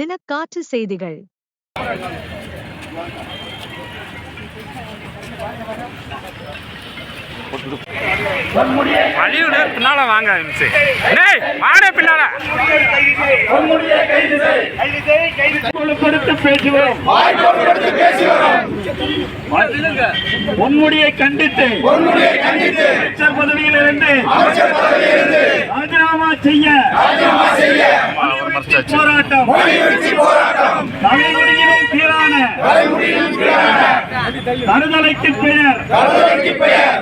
மாவட்ட காற்று செய்திகள். வழிவிடு பின்னால வாங்க டேய் வாடே பின்னால. உன்முடியை கண்டித்து. அமைச்சர் பதவியிலிருந்து. ராஜினாமா செய்ய. போராட்டம். தலைமுடியிலும் கீழான. தருதலைக்கு பெயர்.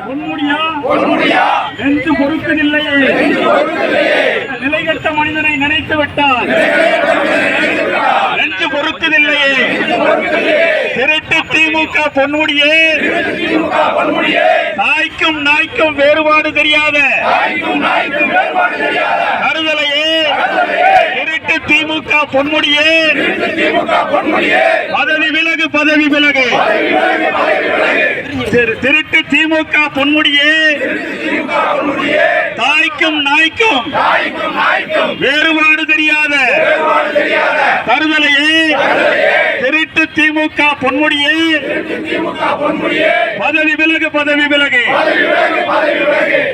உன்முடியா என்று பொறுக்கவில்லையே. நிலைகட்ட மனிதனை நினைத்து விட்டார். நெஞ்சு பொறுக்கவில்லையே. திருட்டு திமுக பொன்முடியே. தாய்க்கும் நாய்க்கும் வேறுபாடு தெரியாத. கருதலையே திமுக பொன்முடியே. பதவி விலகு பதவி விலகு. திருட்டு திமுக பொன்முடியே. தாய்க்கும் நாய்க்கும் வேறுபாடு தெரியாத தருதலையே திருட்டு திமுக பொன்முடியே. பதவி விலகு பதவி விலகு.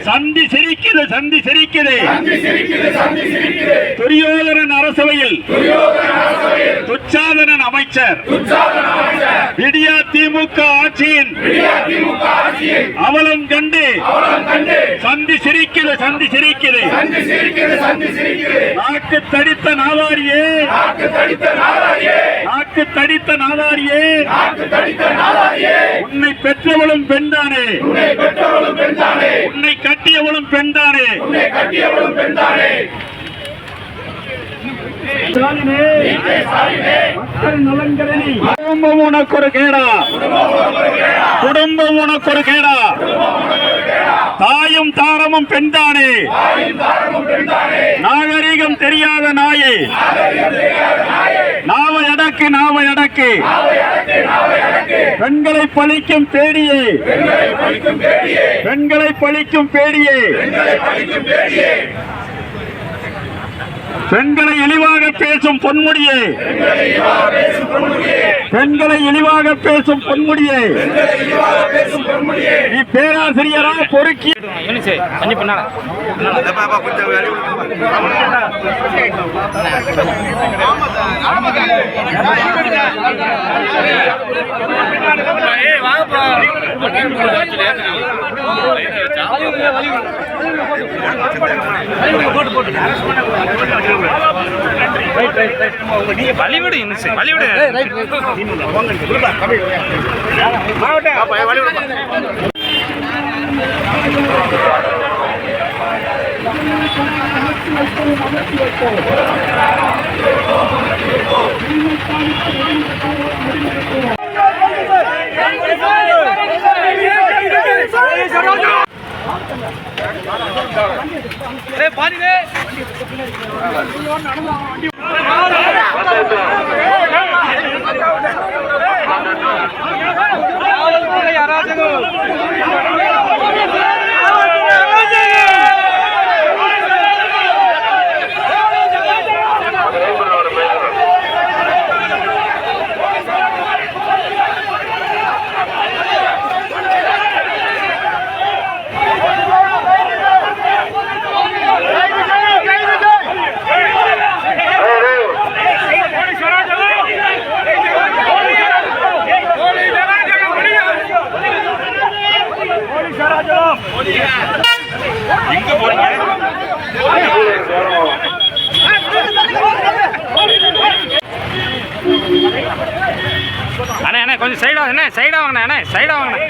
சந்தி சந்தி சிரிக்குது துரியோதனன் அரசவையில். துச்சாதனன் அமைச்சர். விடியா திமுக ஆட்சியின். அவலம் கண்டு. சந்தி சிரிக்குது சந்தி சிரிக்குது நாக்கு தடித்த நாதாரியே. நாக்கு தடித்த நாதாரியே. உன்னை பெற்றவளும் பெண்தானே உன்னை கட்டியவளும் பெண்தானே ஸ்டாலினே, மக்கள் நலன்கரணி. குடும்பம் உனக்கு ஒரு கேடா. குடும்பம் உனக்கு ஒரு கேடா. தாயும் தாரமும் பெண்தானே நாகரிகம் தெரியாத நாயே. அடக்கு நாவை அடக்கு. பெண்களை பழிக்கும் பேடியே. பெண்களை பழிக்கும் பேடியே. பெண்களை இழிவாக பேசும் பொன்முடியே. பெண்களை இழிவாக பேசும் பொன்முடியே நீ பேராசிரியரா பொறுக்கி யூனிஸ் கொஞ்சம் வழிவிடு வழிவிடு எங்க போறீங்க அண்ணே அண்ணே கொஞ்சம் சைடா அண்ணே சைடா வாங்கண்ணே அண்ணே சைடா வாங்கண்ணே.